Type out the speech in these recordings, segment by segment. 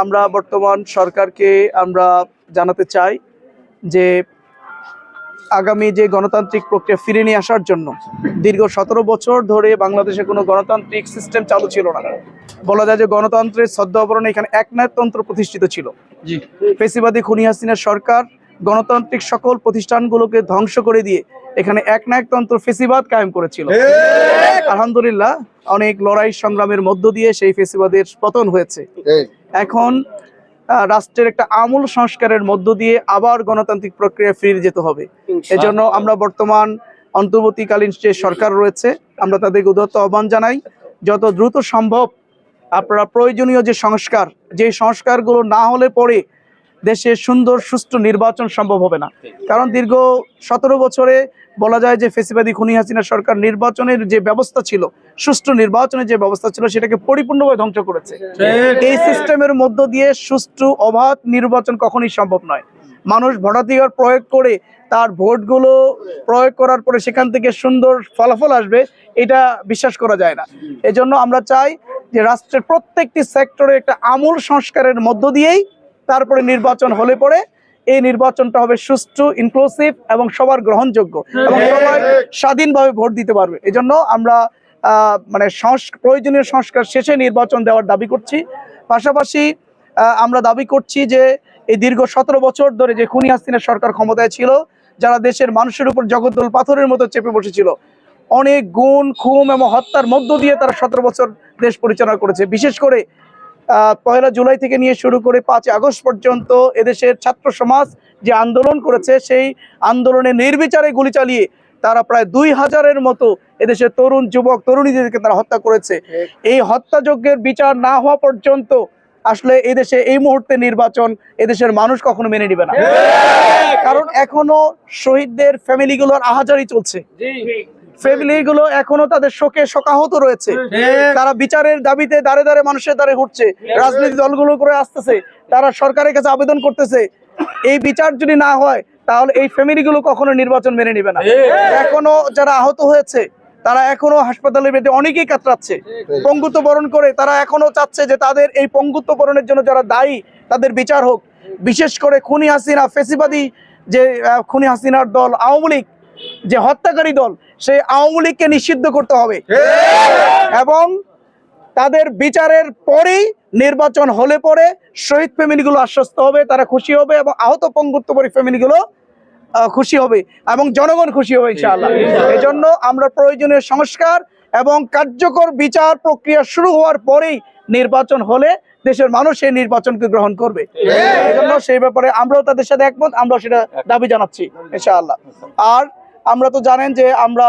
আমরা বর্তমান সরকারকে আমরা জানাতে চাই যে আগামী যে গণতান্ত্রিক প্রক্রিয়া ফিরে নিয়ে আসার জন্য দীর্ঘ সতেরো বছর ধরে বাংলাদেশে কোনো গণতান্ত্রিক সিস্টেম চালু ছিল না। বলা যায় যে গণতন্ত্রের সদ্যাবরণে এখানে একনায়কতন্ত্র প্রতিষ্ঠিত ছিল। ফেসিবাদী খুনি হাসিনার সরকার গণতান্ত্রিক সকল প্রতিষ্ঠানগুলোকে ধ্বংস করে দিয়ে এখানে একনায়কতন্ত্র ফেসিবাদ কায়েম করেছিল। আলহামদুলিল্লাহ অনেক লড়াই সংগ্রামের মধ্য দিয়ে সেই ফেসিবাদের পতন হয়েছে। এখন রাষ্ট্রের একটা আমূল সংস্কারের মধ্য দিয়ে আবার গণতান্ত্রিক প্রক্রিয়া ফিরে যেতে হবে। এজন্য আমরা বর্তমান অন্তর্বর্তীকালীন যে সরকার রয়েছে আমরা তাদেরকে উদত্ত আহ্বান জানাই যত দ্রুত সম্ভব আপনারা প্রয়োজনীয় যে সংস্কার যে সংস্কারগুলো না হলে পরে দেশে সুন্দর, সুষ্ঠু নির্বাচন সম্ভব হবে না। কারণ দীর্ঘ সতেরো বছরে বলা যায় যে ফেসিবাদী খুনি হাসিনা সরকার নির্বাচনের যে ব্যবস্থা ছিল, সুষ্ঠু নির্বাচনের যে ব্যবস্থা ছিল, সেটাকে পরিপূর্ণভাবে ধ্বংস করেছে। এই সিস্টেমের মধ্য দিয়ে সুষ্ঠু, অবাধ নির্বাচন কখনই সম্ভব নয়। মানুষ ভোটাধিকার প্রয়োগ করে তার ভোটগুলো প্রয়োগ করার পরে সেখান থেকে সুন্দর ফলাফল আসবে, এটা বিশ্বাস করা যায় না। এজন্য আমরা চাই যে রাষ্ট্রের প্রত্যেকটি সেক্টরে একটা আমূল সংস্কারের মধ্য দিয়েই তারপরে নির্বাচন হলে পরে এই নির্বাচনটা হবে সুষ্ঠু ইনক্লুসিভ এবং সবার গ্রহণযোগ্য এবং সবাই স্বাধীনভাবে ভোট দিতে পারবে। এজন্য আমরা আহ, মানে প্রয়োজনীয় সংস্কার শেষে নির্বাচন দেওয়ার দাবি করছি। পাশাপাশি আমরা দাবি করছি যে এই দীর্ঘ সতেরো বছর ধরে যে খুনি হাসিনের সরকার ক্ষমতায় ছিল যারা দেশের মানুষের উপর জগদ্দল পাথরের মতো চেপে বসেছিল অনেক গুণ খুম এবং হত্যার মধ্য দিয়ে তারা সতেরো বছর দেশ পরিচালনা করেছে। বিশেষ করে পয়লা জুলাই থেকে নিয়ে শুরু করে পাঁচ আগস্ট পর্যন্ত এদেশের ছাত্র সমাজ যে আন্দোলন করেছে সেই আন্দোলনে নির্বিচারে গুলি চালিয়ে তারা প্রায় দুই হাজারের মতো এদেশের তরুণ যুবক তরুণীদেরকে তারা হত্যা করেছে। এই হত্যাযজ্ঞের বিচার না হওয়া পর্যন্ত আসলে এদেশে এই মুহূর্তে নির্বাচন এদেশের মানুষ কখনো মেনে নিবে না। কারণ এখনও শহীদদের ফ্যামিলিগুলোর আহাজারি চলছে। ফ্যামিলিগুলো এখনও তাদের শোকে শোকাহত রয়েছে। তারা বিচারের দাবিতে দাঁড়ে দাঁড়ে মানুষের দ্বারে ঘুরছে। রাজনৈতিক দলগুলো করে আসতেছে। তারা সরকারের কাছে আবেদন করতেছে এই বিচার যদি না হয় তাহলে এই ফ্যামিলিগুলো কখনো নির্বাচন মেনে নেবে না। এখনও যারা আহত হয়েছে তারা এখনও হাসপাতালের বেডে অনেকেই কাতরাচ্ছে। পঙ্গুত্ব বরণ করে তারা এখনও চাচ্ছে যে তাদের এই পঙ্গুত্ব বরণের জন্য যারা দায়ী তাদের বিচার হোক। বিশেষ করে খুনি হাসিনা ফেসিবাদী যে খুনি হাসিনার দল আওয়ামী লীগ যে হত্যাকারী দল সেই আওয়ামী লীগকে নিষিদ্ধ করতে হবে। এবং তাদের বিচারের পরেই নির্বাচন হলে পরে শহীদ ফ্যামিলিগুলো আশ্বস্ত হবে তারা খুশি হবে এবং আহত পঙ্গুত্বপরী ফ্যামিলিগুলো খুশি হবে এবং জনগণ খুশি হবে ইনশাআল্লাহ। এই জন্য আমরা প্রয়োজনীয় সংস্কার এবং কার্যকর বিচার প্রক্রিয়া শুরু হওয়ার পরেই নির্বাচন হলে দেশের মানুষ এই নির্বাচনকে গ্রহণ করবে। এই জন্য সেই ব্যাপারে আমরাও তাদের সাথে একমত আমরা সেটা দাবি জানাচ্ছি ইনশাআল্লাহ। আর আমরা তো জানেন যে আমরা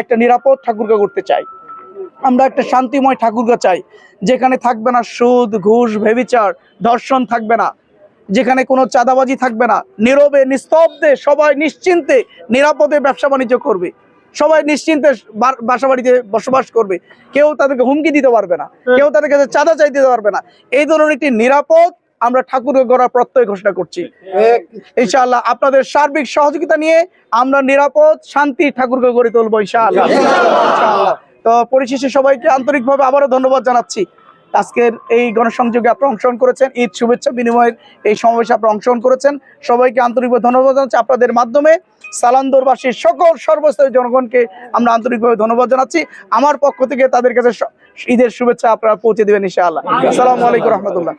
একটা নিরাপদ ঠাকুরগা করতে চাই। আমরা একটা শান্তিময় ঠাকুরগা চাই। যেখানে থাকবে না সুদ ঘুষ ভেবিচার ধর্ষণ থাকবে না। যেখানে কোনো চাঁদাবাজি থাকবে না। নীরবে নিস্তব্ধে সবাই নিশ্চিন্তে নিরাপদে ব্যবসা বাণিজ্য করবে। সবাই নিশ্চিন্তে বাসা বাড়িতে বসবাস করবে। কেউ তাদেরকে হুমকি দিতে পারবে না। কেউ তাদের কাছে চাঁদা চাইতে দিতে পারবে না। এই ধরনের একটি নিরাপদ আমরা ঠাকুর গড়ার প্রত্যয় ঘোষণা করছি। ইনশাআল্লাহ আপনাদের সার্বিক সহযোগিতা নিয়ে আমরা নিরাপদ, শান্তি ঠাকুরকে গড়ে তুলবো ইনশাআল্লাহ। তো পরিশেষে সবাইকে আন্তরিকভাবে আবারও ধন্যবাদ জানাচ্ছি। আজকের এই গণসংযোগে আপনারা অংশগ্রহণ করেছেন। ঈদ শুভেচ্ছা বিনিময়ের এই সমাবেশে আপনারা অংশগ্রহণ করেছেন। সবাইকে আন্তরিকভাবে ধন্যবাদ জানাচ্ছি আপনাদের মাধ্যমে। সালান্দরবাসীর সকল সর্বস্তরের জনগণকে আমরা আন্তরিকভাবে ধন্যবাদ জানাচ্ছি। আমার পক্ষ থেকে তাদের কাছে ঈদের শুভেচ্ছা আপনারা পৌঁছে দেবেন ইনশাআল্লাহ। আসসালামু আলাইকুম রহমতুল্লাহ।